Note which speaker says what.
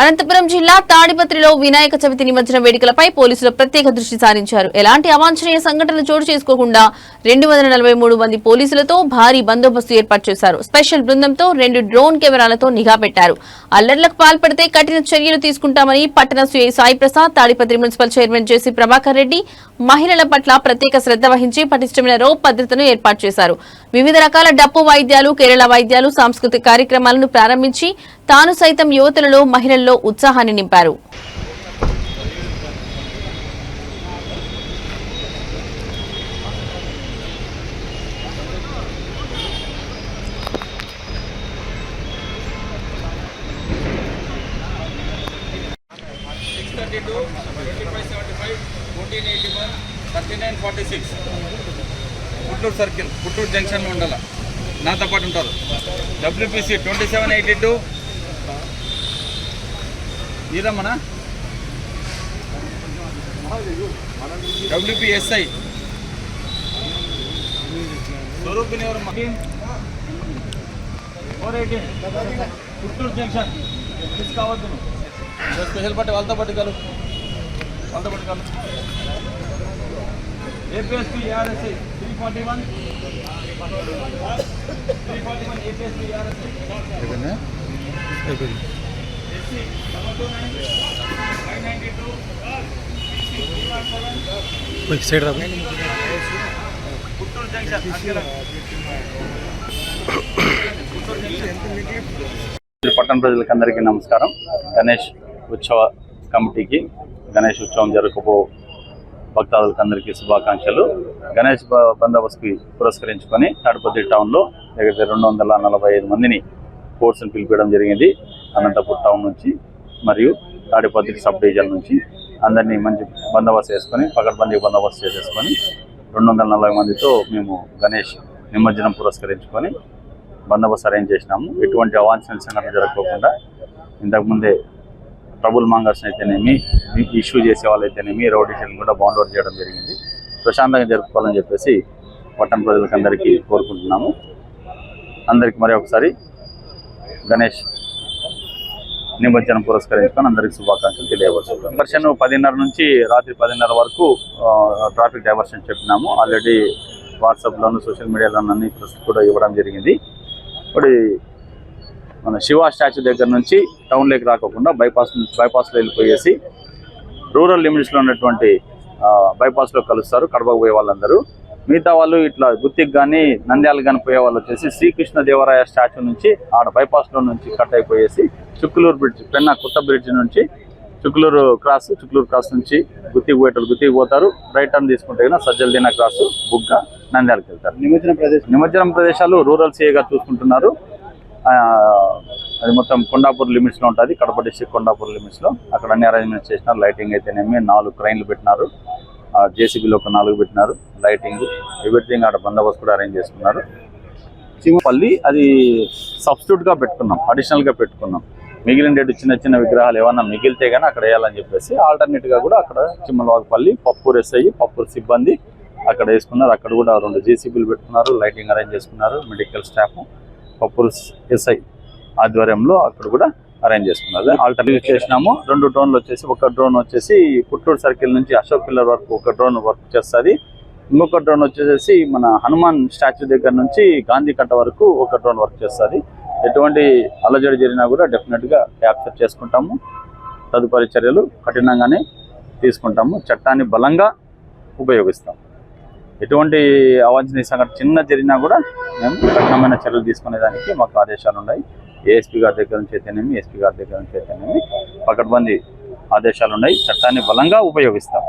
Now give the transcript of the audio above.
Speaker 1: అనంతపురం జిల్లా తాడిపత్రిలో వినాయక చవితి నిమజ్జనం వేడుకలపై పోలీసులు ప్రత్యేక దృష్టి సారించారు. ఎలాంటి అవాంఛనీయ సంఘటనలు చోటు చేసుకోకుండా రెండు వందల నలభై మూడు మంది పోలీసులతో భారీ బందోబస్తు ఏర్పాటు చేశారు. స్పెషల్ బృందంతో రెండు డ్రోన్ కెమెరాలతో నిఘా పెట్టారు. అల్లర్లకు పాల్పడితే కఠిన చర్యలు తీసుకుంటామని పట్టణ CI Sai Prasad Tadipatri municipal chairman JC Prabhakar Reddy మహిళల పట్ల ప్రత్యేక శ్రద్ధ వహించి పటిష్టమైన రోప్ భద్రతను ఏర్పాటు చేశారు. వివిధ రకాల డప్పు వాయిద్యాలు కేరళ వాయిద్యాలు సాంస్కృతిక కార్యక్రమాలను ప్రారంభించి తాను సైతం యువతులలో మహిళల్లో ఉత్సాహాన్ని నింపారు.
Speaker 2: Thirty two twenty five seventy five fourteen eighty thirty nine forty six. Puttur circle Puttur జంక్షన్లో ఉండాల? నాతో పాటు ఉంటారు. WPC twenty seven eighty two ఇదమ్మనా? WPSI Swarupini ఎవరు ఫోర్ ఎయిటీన్ పుట్టూరు జంక్షన్ తీసుకోవద్దు కావద్దు స్పెషల్ పట్టి వాళ్ళతో పట్టు కలు. వాళ్ళతో పట్టు కలు. ఏపీఎస్పీ ఏఆర్ఎస్ఐ టూ
Speaker 3: సైడ్ రా
Speaker 2: జంక్షన్
Speaker 4: పట్టణ ప్రజలకు అందరికీ నమస్కారం. గణేష్ ఉత్సవ కమిటీకి గణేష్ ఉత్సవం జరగబో భక్తాదులకు అందరికీ శుభాకాంక్షలు. గణేష్ బందోబస్తుకి పురస్కరించుకొని తాడిపత్రి టౌన్లో దగ్గర రెండు వందల నలభై ఐదు మందిని కోర్సును పిలిపించడం జరిగింది. అనంతపూర్ టౌన్ నుంచి మరియు తాడిపత్రి సబ్ డివిజన్ నుంచి అందరినీ మంచి బందోబస్తు వేసుకొని పకడ్బందీ బందోబస్తు చేసేసుకొని రెండు వందల నలభై మందితో మేము గణేష్ నిమజ్జనం పురస్కరించుకొని బందోబస్తు అరేంజ్ చేసినాము. ఎటువంటి అవాంఛనీయ సంఘటన జరగకుండా ఇంతకుముందే ట్రబుల్ మాంగర్స్ అయితేనేమి ఇష్యూ చేసే వాళ్ళైతేనేమి రౌడీషన్లు కూడా బౌండ్ అవుట్ చేయడం జరిగింది. ప్రశాంతంగా జరుపుకోవాలని చెప్పేసి పట్టణ ప్రజలకు అందరికీ కోరుకుంటున్నాము. అందరికీ మరి ఒకసారి గణేష్ నిమజ్జనం పురస్కరించుకొని అందరికీ శుభాకాంక్షలు తెలియవచ్చు డైవర్షన్ పదిన్నర నుంచి రాత్రి పదిన్నర వరకు ట్రాఫిక్ డైవర్షన్ చెప్పినాము. ఆల్రెడీ వాట్సాప్లోను సోషల్ మీడియాలోను అన్ని కూడా ఇవ్వడం జరిగింది. ఇప్పుడు మన శివ స్టాచ్యూ దగ్గర నుంచి టౌన్లోకి రాకోకుండా బైపాస్ నుంచి బైపాస్లో వెళ్ళిపోయేసి రూరల్ లిమిట్స్లో ఉన్నటువంటి బైపాస్లో కలుస్తారు కడపకు పోయే వాళ్ళందరూ. మిగతా వాళ్ళు ఇట్లా గుత్తికి కానీ నంద్యాల కానీ పోయే వాళ్ళు వచ్చేసి శ్రీకృష్ణ దేవరాయ స్టాచ్యూ నుంచి ఆడ బైపాస్లో నుంచి కట్ అయిపోయేసి చుక్కులూరు బ్రిడ్జ్ పెన్న కొత్త బ్రిడ్జ్ నుంచి చుక్కులూరు క్రాస్ చుక్కులూరు క్రాస్ నుంచి గుత్తికి పోయేటోళ్ళు గుత్తికి పోతారు. రైట్ టర్న్ తీసుకుంటే కనుక సజ్జలదీన క్రాస్ బుగ్గ నంద్యాలకు వెళ్తారు. నిమజ్జనం ప్రదేశం. నిమజ్జనం ప్రదేశాలు రూరల్ సీఏగా చూసుకుంటున్నారు. అది మొత్తం కొండాపూర్ లిమిట్స్లో ఉంటుంది. కడప డిస్ట్రిక్ట్ కొండాపూర్ లిమిట్స్లో అక్కడ అన్ని అరేంజ్మెంట్స్ చేసినారు. లైటింగ్ అయితేనేమి నాలుగు క్రైన్లు పెట్టినారు. జేసీబీలో ఒక నాలుగు పెట్టినారు. లైటింగ్ ఎవ్రీథింగ్ అక్కడ బందోబస్తు కూడా అరేంజ్ చేసుకున్నారు. సింహపల్లి అది సబ్స్టిట్యూట్గా పెట్టుకున్నాం. అడిషనల్గా పెట్టుకున్నాం. మిగిలిన డేట్ చిన్న చిన్న విగ్రహాలు ఏమన్నా మిగిలితే కానీ అక్కడ వేయాలని చెప్పేసి ఆల్టర్నేట్గా కూడా అక్కడ చిమ్మలవాగపల్లి పప్పూరు ఎస్ఐ పప్పూరు సిబ్బంది అక్కడ వేసుకున్నారు. అక్కడ కూడా రెండు జేసీబీలు పెట్టుకున్నారు. లైటింగ్ అరేంజ్ చేసుకున్నారు. మెడికల్ స్టాఫ్ పప్పులు ఎస్ఐ ఆధ్వర్యంలో అక్కడ కూడా అరేంజ్ చేసుకున్నారు ఆల్టర్నేట్ చేసినాము. రెండు డ్రోన్లు వచ్చేసి ఒక డ్రోన్ వచ్చేసి పుట్టూరు సర్కిల్ నుంచి అశోక్ పిల్లర్ వరకు ఒక డ్రోన్ వర్క్ చేస్తుంది. ఇంకొక డ్రోన్ వచ్చేసి మన హనుమాన్ స్టాచ్యూ దగ్గర నుంచి గాంధీ కట్ట వరకు ఒక డ్రోన్ వర్క్ చేస్తుంది. ఎటువంటి అలజడి జరిగినా కూడా డెఫినెట్గా క్యాప్చర్ చేసుకుంటాము. తదుపరి చర్యలు కఠినంగానే తీసుకుంటాము. చట్టాన్ని బలంగా ఉపయోగిస్తాము. ఎటువంటి అవాంఛనీయ సంఘటన చిన్న జరిగినా కూడా మేము కఠినమైన చర్యలు తీసుకునేదానికి మాకు ఆదేశాలు ఉన్నాయి. ఏఎస్పీ గారి దగ్గర నుంచి అయితేనేమి ఎస్పీ గారి దగ్గర నుంచి అయితేనేమి పకడ్బందీ ఆదేశాలు ఉన్నాయి. చట్టాన్ని బలంగా ఉపయోగిస్తాం.